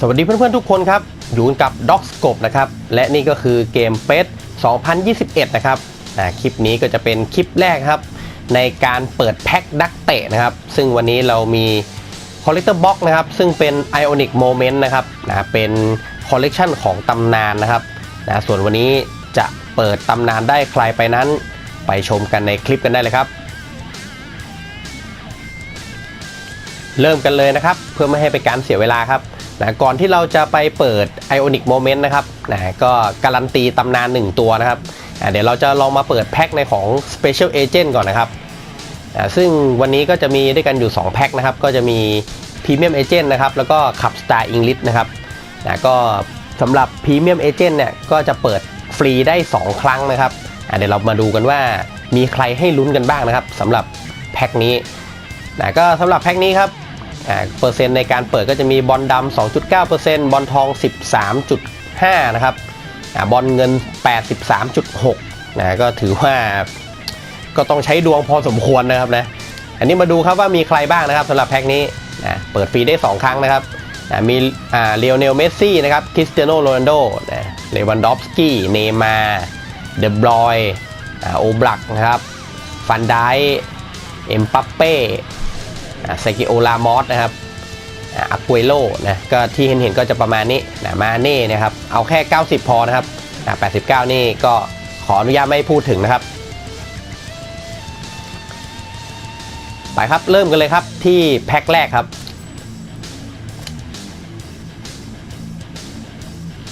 สวัสดีเพื่อนๆทุกคนครับ อยู่กับ d o g s c o p e นะครับ และนี่ก็คือเกมเ e ส2021 นะครับอ่าคลิปนี้ก็จะเป็นคลิปแรกครับ ในการเปิดแพ็คดักเตะนะครับ ซึ่งวันนี้เรามี Collector Box นะครับ ซึ่งเป็น Ionic Moment นะครับนะเป็นคอลเลกชันของตำนานนะครับนะส่วนวันนี้จะเปิดตำนานได้ใครไปนั้น ไปชมกันในคลิปกันได้เลยครับ เริ่มกันเลยนะครับ เพื่อไม่ให้เป็นการเสียเวลาครับ นะก่อนที่เราจะไปเปิด Ionic Moment นะครับนะก็การันตีตำนาน 1 ตัวนะครับอะเดี๋ยวเราจะลองมาเปิดแพ็คในของ Special Agent ก่อนนะครับอะซึ่งวันนี้ก็จะมีด้วยกันอยู่ 2 แพ็คนะครับ ก็จะมี Premium Agent นะครับ แล้วก็ขับ Star English นะครับนะก็สำหรับ Premium Agent เนี่ยก็จะเปิดฟรีได้ 2 ครั้งนะครับอะเดี๋ยวเรามาดูกันว่ามีใครให้ลุ้นกันบ้างนะครับสำหรับแพ็คนี้นะก็สำหรับแพ็คนี้ครับ เปอร์เซ็นต์ในการเปิดก็จะมีบอลดำ 2.9%บอลทอง 13.5 นะครับอ่าบอลเงิน 83.6 นะก็ถือว่าก็ต้องใช้ดวงพอสมควรนะครับนะ อันนี้มาดูครับว่ามีใครบ้างนะครับสำหรับแพ็คนี้นะเปิดฟรีได้ 2 ครั้งนะครับอ่ามีอ่าเลโอเนลเมสซี่นะครับคริสเตียโนโรนัลโดนะเลวันดอฟสกี้เนมาเดบรอยโอบลักนะครับฟันไดเอ็มปัปเป้ เซกิโอลามอสนะครับอักเวโลนะก็ที่เห็นเห็นก็จะประมาณนี้นะมาเน่นะครับเอาแค่ 90 พอนะครับอะ89 นี่ก็ขออนุญาตไม่พูดถึงนะครับ ไปครับเริ่มกันเลยครับที่แพ็คแรกครับ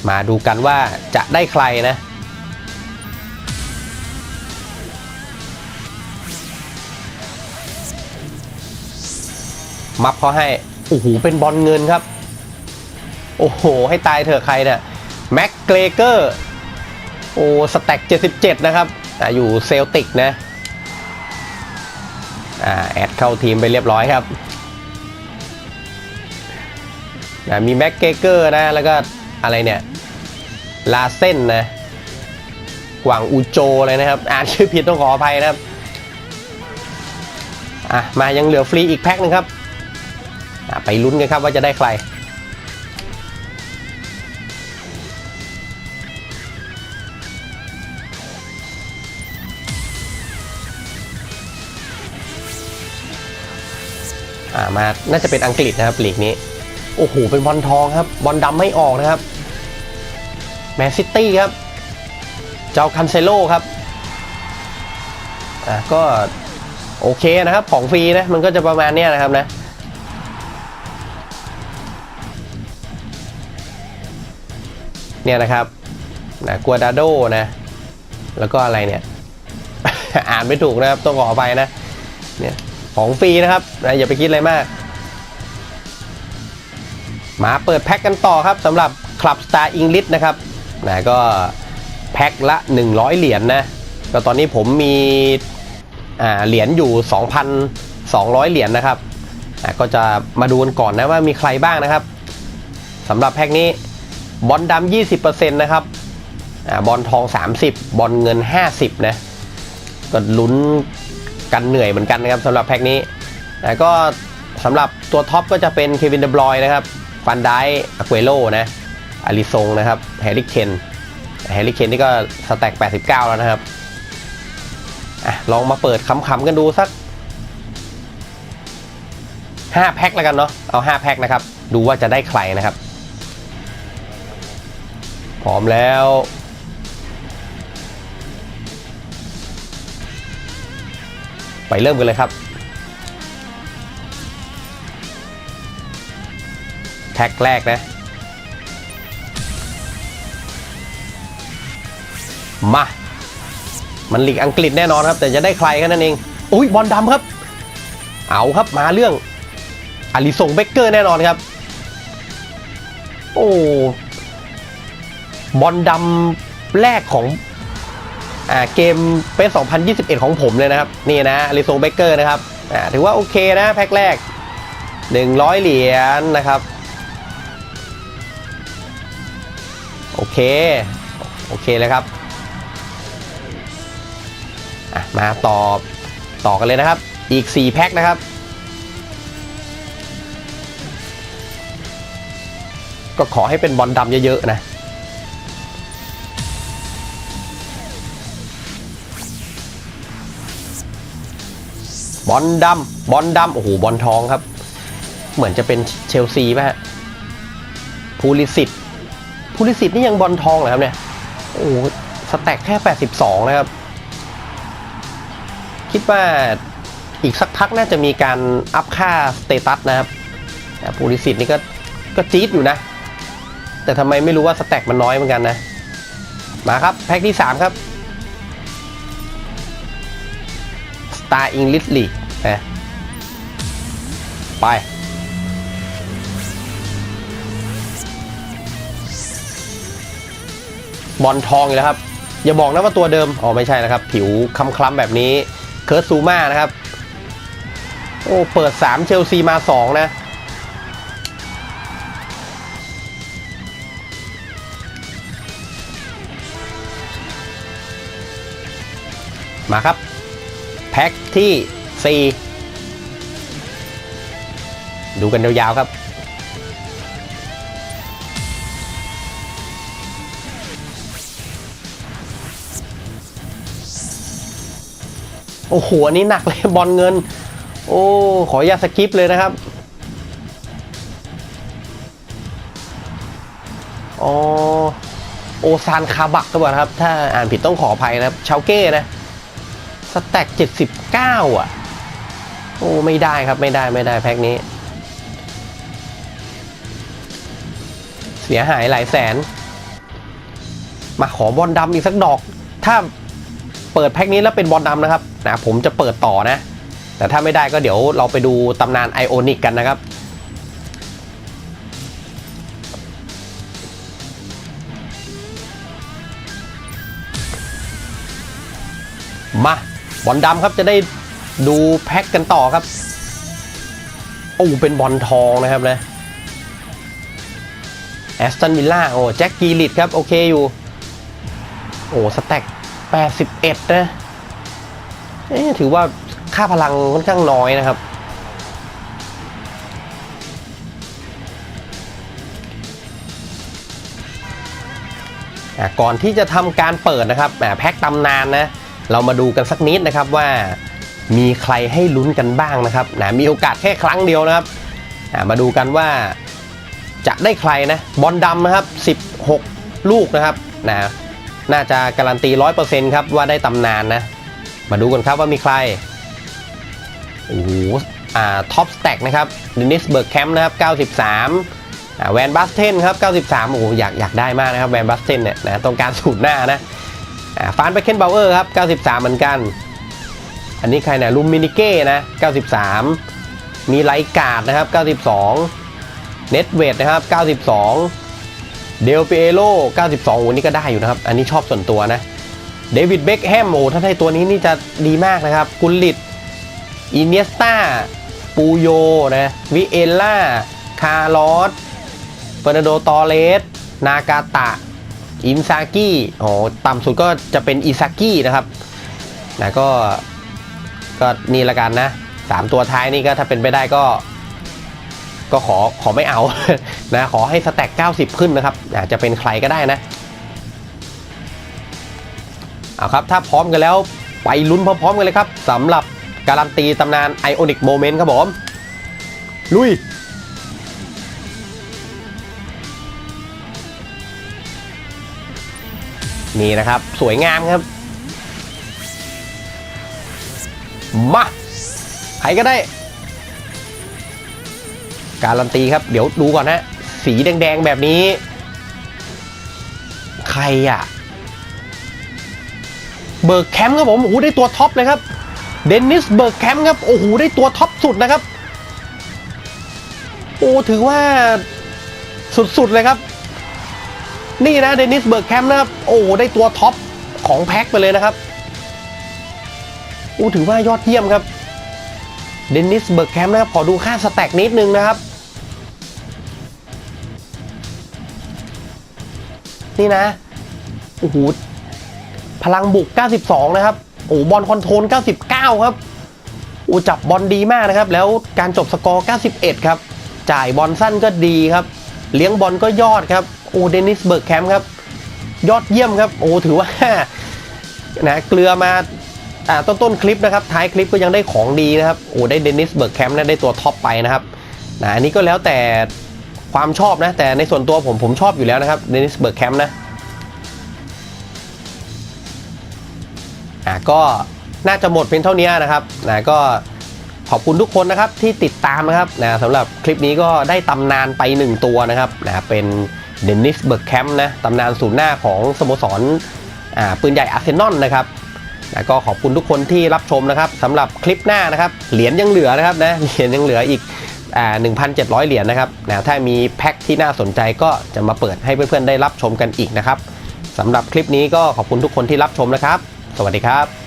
มาดูกันว่าจะได้ใครนะ มับเขาให้โอ้โหเป็นบอลเงินครับ โอ้โห ให้ตายเถอะใครเนี่ยแม็กเกรเกอร์โอ้สแต็ก77 นะครับออยู่เซลติกนะอ่าแอดเข้าทีมไปเรียบร้อยครับอะมีแม็กเกรเกอร์นะ แล้วก็อะไรเนี่ย ลาเส้นนะกวางอูโจเลยนะครับ อ่านชื่อผิดต้องขออภัยนะครับ อะ มายังเหลือฟรีอีกแพ็คนึงครับ ไปลุ้นกันครับว่าจะได้ใคร มา น่าจะเป็นอังกฤษนะครับลีกนี้ โอ้โห เป็นบอลทองครับ บอลดำไม่ออกนะครับ แมนซิตี้ครับ เจ้าคันเซโลครับ อะก็โอเคนะครับ ของฟรีนะ มันก็จะประมาณนี้นะครับนะ เนี่ยนะครับนะกัวดาโดนะ แล้วก็อะไรเนี่ย อ่านไม่ถูกนะครับ ต้องขออภัยนะ เนี่ยของฟรีนะครับนะอย่าไปคิดอะไรมาก มาเปิดแพ็คกันต่อครับสำหรับ Club Star English นะครับนะก็แพ็คละ 100 เหรียญนนะก็ตอนนี้ผมมีอ่าเหรียญอยู่ 2,200 เหรียญนะครับอะก็จะมาดูกันก่อนนะว่ามีใครบ้างนะครับสำหรับแพ็คนี้ บอลดำ20%นะครับอบอลทอง 30 บอลเงิน 50 นะก็ลุ้นกันเหนื่อยเหมือนกันนะครับสำหรับแพ็คนี้แล้วก็สำหรับตัวท็อปก็จะเป็นเควินเดบรอยนะครับฟันไดอะเควโลนะอาริซงนะครับแฮร์รี่เคนแฮร์รี่เคนนี่ก็สแต็ก 89 แล้วนะครับอลองมาเปิดคำๆกันดูสัก 5 แพ็คแล้วกันเนาะเอา 5 แพ็คนะครับ ดูว่าจะได้ใครนะครับ พร้อมแล้ว ไปเริ่มกันเลยครับแพ็คแรกนะ มา มันหลีกอังกฤษแน่นอนครับ แต่จะได้ใครแค่นั้นเอง อุ้ยบอลดำครับ เอาครับมาเรื่องอาริสงเบเกอร์แน่นอนครับ โอ้ บอลดำแรกของอเกมเปส2021 ของผมเลยนะครับ นี่นะอาริโซเบเกอร์นะครับถือว่าโอเคนะแพ็คแรก 100 เหรียญนะครับ โอเค โอเคเลยครับมาต่อต่อกันเลยนะครับ อีก 4 แพ็คนะครับ ก็ขอให้เป็นบอลดำเยอะ ๆ นะ บอลดำบอลดำโอ้โหบอลทองครับ เหมือนจะเป็นเชลซีป่ะฮะพูลิสิตพูลิสิตนี่ยังบอลทองเหรอครับเนี่ยโอ้โหสแต็กแค่ 82 นะครับ คิดว่าอีกสักพักน่าจะมีการอัพค่าสเตตัสนะครับพูลิสิตนี่ก็ก็จี๊ดอยู่นะ แต่ทำไมไม่รู้ว่าสแต็กมันน้อยเหมือนกันนะ มาครับ แพ็กที่ 3 ครับ Star English League นะไป บอลทองอีกแล้วครับ อย่าบอกนะว่าตัวเดิม อ๋อ ไม่ใช่นะครับ ผิวคล้ำๆแบบนี้ เคิร์สซูมานะครับ โอ้ เปิด 3 เชลซีมา 2 นะมาครับ แพ็คที่ 4 ดูกันยาวๆครับ โอ้โห อันนี้หนักเลยบอลเงิน โอ้ ขออย่าสกิปเลยนะครับอ๋อโอซานคาบักก็บอกครับ ถ้าอ่านผิดต้องขออภัยนะครับ ชาวเก้นะ สแต็ก79 อะ โอ้ ไม่ได้ครับไม่ได้ไม่ได้แพ็คนี้ เสียหายหลายแสน มาขอบอลดำอีกสักดอก ถ้าเปิดแพ็คนี้แล้วเป็นบอลดำนะครับนะผมจะเปิดต่อนะ แต่ถ้าไม่ได้ก็เดี๋ยวเราไปดูตำนานไอโอนิกกันนะครับมา บอลดำครับจะได้ดูแพ็คกันต่อครับโอ้เป็นบอลทองนะครับนะแอสตันวิลล่าโอ้แจ็คกีลิตครับ โอเคอยู่ โอ้สแต็ก81 นะเอ๊ะถือว่าค่าพลังค่อนข้างน้อยนะครับ ก่อนที่จะทำการเปิดนะครับแหมแพ็คตำนานนะ เรามาดูกันสักนิดนะครับว่ามีใครให้ลุ้นกันบ้างนะครับนะมีโอกาสแค่ครั้งเดียวนะครับอะมาดูกันว่าจะได้ใครนะบอลดำนะครับ 16 ลูกนะครับนะน่าจะการันตี 100%ครับว่าได้ตำนานนะ มาดูกันครับว่ามีใครโอ้โหอ่าท็อปสแต็กนะครับเดนิสเบิร์กแคมป์นะครับ 93อ่าแวนบัสเทนครับ 93 โอ้โหอยากอยากได้มากนะครับแวนบัสเทนเนี่ยนะต้องการสูตรหน้านะ ฟานไปเคนเบลเออร์ครับ 93 เหมือนกัน อันนี้ใครนี่ยลูมินิเก้นะ 93 มีไลการ์ดนะครับ 92 เน็ตเวดนะครับ 92 เดลเปโล92วันนี้ก็ได้อยู่นะครับ อันนี้ชอบส่วนตัวนะ เดวิดเบคแฮมโอ้ถ้าได้ตัวนี้นี่จะดีมากนะครับ กุลลิตอินเนสตาปูโยนะวิเอลล่าคาร์ลอสเฟอร์นันโดตอเลส นากาตะ อินซากิโอ้ต่ำสุดก็จะเป็นอิซากินะครับนะก็ก็นี่ละกันนะสามตัวท้ายนี่ก็ถ้าเป็นไปได้ก็ ก็ขอขอไม่เอานะขอให้สแต็ก90 ขึ้นนะครับอาจจะเป็นใครก็ได้นะเอาครับ ถ้าพร้อมกันแล้วไปลุ้นพร้อมๆกันเลยครับสำหรับการันตีตำนาน Ionic Moment ครับผม ลุย นี่นะครับ สวยงามครับ มาใครก็ได้ การันตีครับ เดี๋ยวดูก่อนนะ สีแดงๆแบบนี้ ใครอะ เบิร์กแคมป์ครับผม โอ้โห ได้ตัวท็อปเลยครับ เดนนิสเบิร์กแคมป์ครับ โอ้โห ได้ตัวท็อปสุดนะครับ โอ้ ถือว่าสุดๆเลยครับ นี่นะเดนิสเบิร์กแคมป์นะครับ โอ้ได้ตัวท็อปของแพ็คไปเลยนะครับโอ้ถือว่ายอดเยี่ยมครับเดนนิสเบิร์กแคมป์นะครับ ขอดูค่าสแต็กนิดนึงนะครับ นี่นะโอ้โหพลังบุก 92 นะครับ โอ้บอลคอนโทรล 99 ครับโอ้จับบอลดีมากนะครับ แล้วการจบสกอร์ 91 ครับ จ่ายบอลสั้นก็ดีครับ เลี้ยงบอลก็ยอดครับ โอ้เดนิสเบิร์กแคมป์ครับยอดเยี่ยมครับโอ้ถือว่านะเกลือมาอต้นต้นคลิปนะครับท้ายคลิปก็ยังได้ของดีนะครับโอ้ได้เดนิสเบิร์กแคมป์นะได้ตัวท็อปไปนะครับนะอันนี้ก็แล้วแต่ความชอบนะแต่ในส่วนตัวผมผมชอบอยู่แล้วนะครับเดนิสเบิร์กแคมป์นะอะก็น่าจะหมดเพียงเท่านี้นะครับนะก็ขอบคุณทุกคนนะครับที่ติดตามนะครับนะสำหรับคลิปนี้ก็ได้ตำนานไป 1 ตัวนะครับนะเป็น เดนนิสเบิร์กแคมป์นะตำนานศูนย์หน้าของสโมสรปืนใหญ่อาร์เซนอลนะครับนะก็ขอบคุณทุกคนที่รับชมนะครับสำหรับคลิปหน้านะครับ เหรียญยังเหลือนะครับนะเหรียญยังเหลืออีกอ่า1,700 เหรียญนะครับนะถ้ามีแพ็คที่น่าสนใจก็จะมาเปิดให้เพื่อนๆได้รับชมกันอีกนะครับสำหรับคลิปนี้ก็ขอบคุณทุกคนที่รับชมนะครับ สวัสดีครับ